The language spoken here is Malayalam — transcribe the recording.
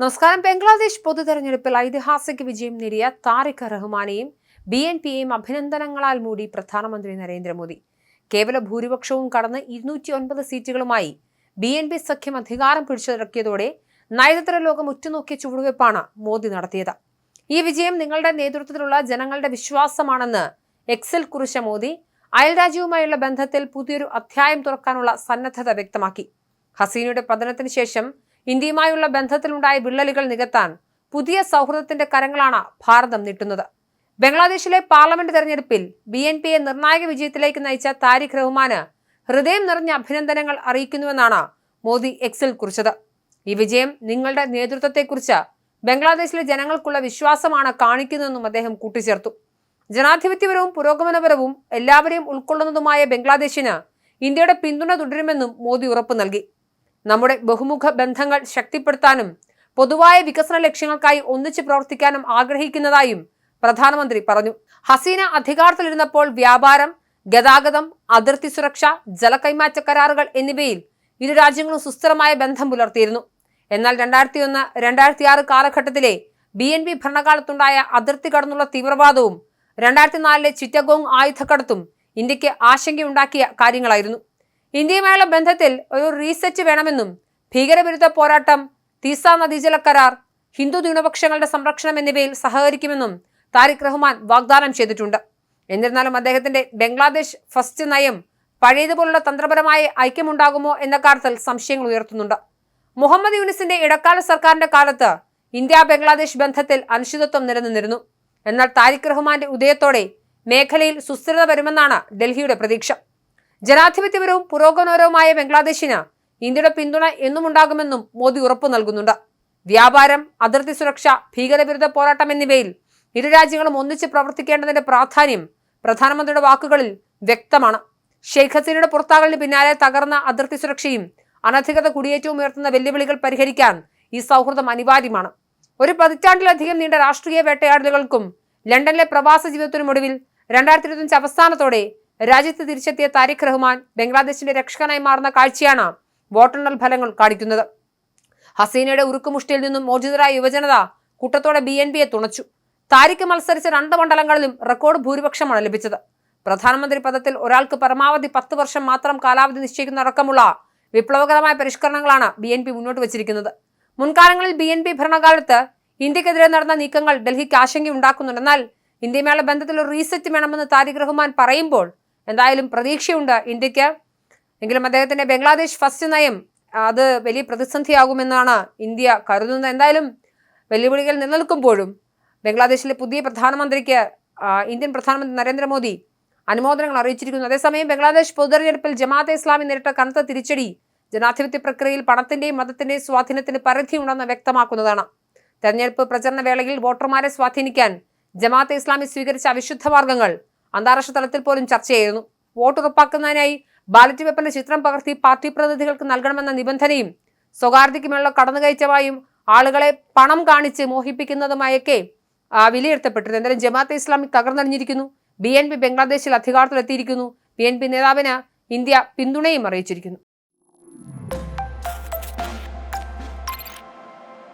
നമസ്കാരം. ബംഗ്ലാദേശ് പൊതു തെരഞ്ഞെടുപ്പിൽ ഐതിഹാസിക വിജയം നേടിയ താരിഖ് റഹ്മാനെയും ബി എൻ പിയെയും അഭിനന്ദനങ്ങളാൽ മൂടി പ്രധാനമന്ത്രി നരേന്ദ്രമോദി. കേവല ഭൂരിപക്ഷവും കടന്ന് ഇരുന്നൂറ്റി ഒൻപത് സീറ്റുകളുമായി ബി എൻ പി സഖ്യം അധികാരം പിടിച്ചടക്കിയതോടെ നയതന്ത്ര ലോകം ഉറ്റുനോക്കിയ ചുവടുവയ്പ്പാണ് മോദി നടത്തിയത്. ഈ വിജയം നിങ്ങളുടെ നേതൃത്വത്തിലുള്ള ജനങ്ങളുടെ വിശ്വാസമാണെന്ന് എക്സിൽ കുറിച്ച മോദി അയൽരാജ്യവുമായുള്ള ബന്ധത്തിൽ പുതിയൊരു അധ്യായം തുറക്കാനുള്ള സന്നദ്ധത വ്യക്തമാക്കി. ഹസീനയുടെ പതനത്തിന് ശേഷം ഇന്ത്യയുമായുള്ള ബന്ധത്തിലുണ്ടായ വിള്ളലുകൾ നികത്താൻ പുതിയ സൗഹൃദത്തിന്റെ കരങ്ങളാണ് ഭാരതം നീട്ടുന്നത്. ബംഗ്ലാദേശിലെ പാർലമെന്റ് തെരഞ്ഞെടുപ്പിൽ ബി എൻ പിയെ നിർണായക വിജയത്തിലേക്ക് നയിച്ച താരിഖ് റഹ്മാന് ഹൃദയം നിറഞ്ഞ അഭിനന്ദനങ്ങൾ അറിയിക്കുന്നുവെന്നാണ് മോദി എക്സിൽ കുറിച്ചത്. ഈ വിജയം നിങ്ങളുടെ നേതൃത്വത്തെക്കുറിച്ച് ബംഗ്ലാദേശിലെ ജനങ്ങൾക്കുള്ള വിശ്വാസമാണ് കാണിക്കുന്നതെന്നും അദ്ദേഹം കൂട്ടിച്ചേർത്തു. ജനാധിപത്യപരവും പുരോഗമനപരവും എല്ലാവരെയും ഉൾക്കൊള്ളുന്നതുമായ ബംഗ്ലാദേശിന് ഇന്ത്യയുടെ പിന്തുണ തുടരുമെന്നും മോദി ഉറപ്പു നൽകി. നമ്മുടെ ബഹുമുഖ ബന്ധങ്ങൾ ശക്തിപ്പെടുത്താനും പൊതുവായ വികസന ലക്ഷ്യങ്ങൾക്കായി ഒന്നിച്ചു പ്രവർത്തിക്കാനും ആഗ്രഹിക്കുന്നതായും പ്രധാനമന്ത്രി പറഞ്ഞു. ഹസീന അധികാരത്തിലിരുന്നപ്പോൾ വ്യാപാരം ഗതാഗതം അതിർത്തി സുരക്ഷ ജല കൈമാറ്റ കരാറുകൾ എന്നിവയിൽ ഇരു രാജ്യങ്ങളും സുസ്ഥിരമായ ബന്ധം പുലർത്തിയിരുന്നു. എന്നാൽ രണ്ടായിരത്തി ഒന്ന് രണ്ടായിരത്തി ആറ് കാലഘട്ടത്തിലെ ബി എൻ പി ഭരണകാലത്തുണ്ടായ അതിർത്തി കടന്നുള്ള തീവ്രവാദവും രണ്ടായിരത്തി നാലിലെ ചിറ്റഗോങ് ആയുധക്കടത്തും ഇന്ത്യയ്ക്ക് ആശങ്കയുണ്ടാക്കിയ കാര്യങ്ങളായിരുന്നു. ഇന്ത്യയുമായുള്ള ബന്ധത്തിൽ ഒരു റീസെറ്റ് വേണമെന്നും ഭീകരവിരുദ്ധ പോരാട്ടം തീസ നദീജല കരാർ ഹിന്ദു ന്യൂനപക്ഷങ്ങളുടെ സംരക്ഷണം എന്നിവയിൽ സഹകരിക്കുമെന്നും താരിഖ് റഹ്മാൻ വാഗ്ദാനം ചെയ്തിട്ടുണ്ട്. എന്നിരുന്നാലും അദ്ദേഹത്തിന്റെ ബംഗ്ലാദേശ് ഫസ്റ്റ് നയം പഴയതുപോലുള്ള തന്ത്രപരമായ ഐക്യമുണ്ടാകുമോ എന്ന കാര്യത്തിൽ സംശയങ്ങൾ ഉയർത്തുന്നുണ്ട്. മുഹമ്മദ് യൂനിസിന്റെ ഇടക്കാല സർക്കാരിന്റെ കാലത്ത് ഇന്ത്യ ബംഗ്ലാദേശ് ബന്ധത്തിൽ അനിശ്ചിതത്വം നിലനിന്നിരുന്നു. എന്നാൽ താരിഖ് റഹ്മാന്റെ ഉദയത്തോടെ മേഖലയിൽ സുസ്ഥിരത വരുമെന്നാണ് ഡൽഹിയുടെ പ്രതീക്ഷ. ജനാധിപത്യപരവും പുരോഗമനപരവുമായ ബംഗ്ലാദേശിന് ഇന്ത്യയുടെ പിന്തുണ എന്നും ഉണ്ടാകുമെന്നും മോദി ഉറപ്പു നൽകുന്നുണ്ട്. വ്യാപാരം അതിർത്തി സുരക്ഷ ഭീകരവിരുദ്ധ പോരാട്ടം എന്നിവയിൽ ഇരു രാജ്യങ്ങളും ഒന്നിച്ച് പ്രവർത്തിക്കേണ്ടതിന്റെ പ്രാധാന്യം പ്രധാനമന്ത്രിയുടെ വാക്കുകളിൽ വ്യക്തമാണ്. ഷെയ്ഖ് ഹസീനയുടെ പുറത്താകലിന് പിന്നാലെ തകർന്ന അതിർത്തി സുരക്ഷയും അനധികൃത കുടിയേറ്റവും ഉയർത്തുന്ന വെല്ലുവിളികൾ പരിഹരിക്കാൻ ഈ സൗഹൃദം അനിവാര്യമാണ്. ഒരു പതിറ്റാണ്ടിലധികം നീണ്ട രാഷ്ട്രീയ വേട്ടയാടലുകൾക്കും ലണ്ടനിലെ പ്രവാസ ജീവിതത്തിനുമൊടുവിൽ രണ്ടായിരത്തി ഇരുപത്തഞ്ച് അവസാനത്തോടെ രാജ്യത്ത് തിരിച്ചെത്തിയ താരിഖ് റഹ്മാൻ ബംഗ്ലാദേശിന്റെ രക്ഷകനായി മാറുന്ന കാഴ്ചയാണ് വോട്ടെണ്ണൽ ഫലങ്ങൾ കാണിക്കുന്നത്. ഹസീനയുടെ ഉരുക്കുമുഷ്ടിയിൽ നിന്നും മോചിതരായ യുവജനത കൂട്ടത്തോടെ ബി എൻ പിയെ തുണച്ചു. താരിഖ് മത്സരിച്ച രണ്ട് മണ്ഡലങ്ങളിലും റെക്കോർഡ് ഭൂരിപക്ഷമാണ് ലഭിച്ചത്. പ്രധാനമന്ത്രി പദത്തിൽ ഒരാൾക്ക് പരമാവധി പത്ത് വർഷം മാത്രം കാലാവധി നിശ്ചയിക്കുന്ന അടക്കമുള്ള വിപ്ലവകരമായ പരിഷ്കരണങ്ങളാണ് ബി എൻ പി മുന്നോട്ട് വച്ചിരിക്കുന്നത്. മുൻകാലങ്ങളിൽ ബി എൻ പി ഭരണകാലത്ത് ഇന്ത്യക്കെതിരെ നടന്ന നീക്കങ്ങൾ ഡൽഹിക്ക് ആശങ്കയുണ്ടാക്കുന്നുണ്ട്. എന്നാൽ ഇന്ത്യയുമായുള്ള ബന്ധത്തിൽ ഒരു റീസെറ്റ് വേണമെന്ന് താരിഖ് റഹ്മാൻ പറയുമ്പോൾ എന്തായാലും പ്രതീക്ഷയുണ്ട് ഇന്ത്യയ്ക്ക്. എങ്കിലും അദ്ദേഹത്തിന്റെ ബംഗ്ലാദേശ് ഫസ്റ്റ് നയം അത് വലിയ പ്രതിസന്ധിയാകുമെന്നാണ് ഇന്ത്യ കരുതുന്നത്. എന്തായാലും വെല്ലുവിളികൾ നിലനിൽക്കുമ്പോഴും ബംഗ്ലാദേശിലെ പുതിയ പ്രധാനമന്ത്രിക്ക് ഇന്ത്യൻ പ്രധാനമന്ത്രി നരേന്ദ്രമോദി അനുമോദനങ്ങൾ അറിയിച്ചിരിക്കുന്നു. അതേസമയം ബംഗ്ലാദേശ് പൊതുതെരഞ്ഞെടുപ്പിൽ ജമാഅത്തെ ഇസ്ലാമി നേരിട്ട കനത്ത തിരിച്ചടി ജനാധിപത്യ പ്രക്രിയയിൽ പണത്തിന്റെയും മതത്തിന്റെയും സ്വാധീനത്തിന് പരിധിയുണ്ടെന്ന് വ്യക്തമാക്കുന്നതാണ്. തെരഞ്ഞെടുപ്പ് പ്രചരണ വേളയിൽ വോട്ടർമാരെ സ്വാധീനിക്കാൻ ജമാഅത്തെ ഇസ്ലാമി സ്വീകരിച്ച അവിശുദ്ധ മാർഗങ്ങൾ അന്താരാഷ്ട്ര തലത്തിൽ പോലും ചർച്ചയായിരുന്നു വോട്ട് ഉറപ്പാക്കുന്നതിനായി ബാലറ്റ് പേപ്പറിന്റെ ചിത്രം പകർത്തി പാർട്ടി പ്രതിനിധികൾക്ക് നൽകണമെന്ന നിബന്ധനയും സ്വകാര്യതയ്ക്കുമുള്ള കടന്നു കടന്നുകയറ്റമായും ആളുകളെ പണം കാണിച്ച് മോഹിപ്പിക്കുന്നതുമായൊക്കെ വിലയിരുത്തപ്പെട്ടിരുന്നു. എന്തായാലും ജമാഅത്തെ ഇസ്ലാമി തകർന്നടിഞ്ഞിരിക്കുന്നു. ബി എൻ പി ബംഗ്ലാദേശിൽ അധികാരത്തിലെത്തിയിരിക്കുന്നു. ബി എൻ പി നേതാവിന് ഇന്ത്യ പിന്തുണയും അറിയിച്ചിരിക്കുന്നു.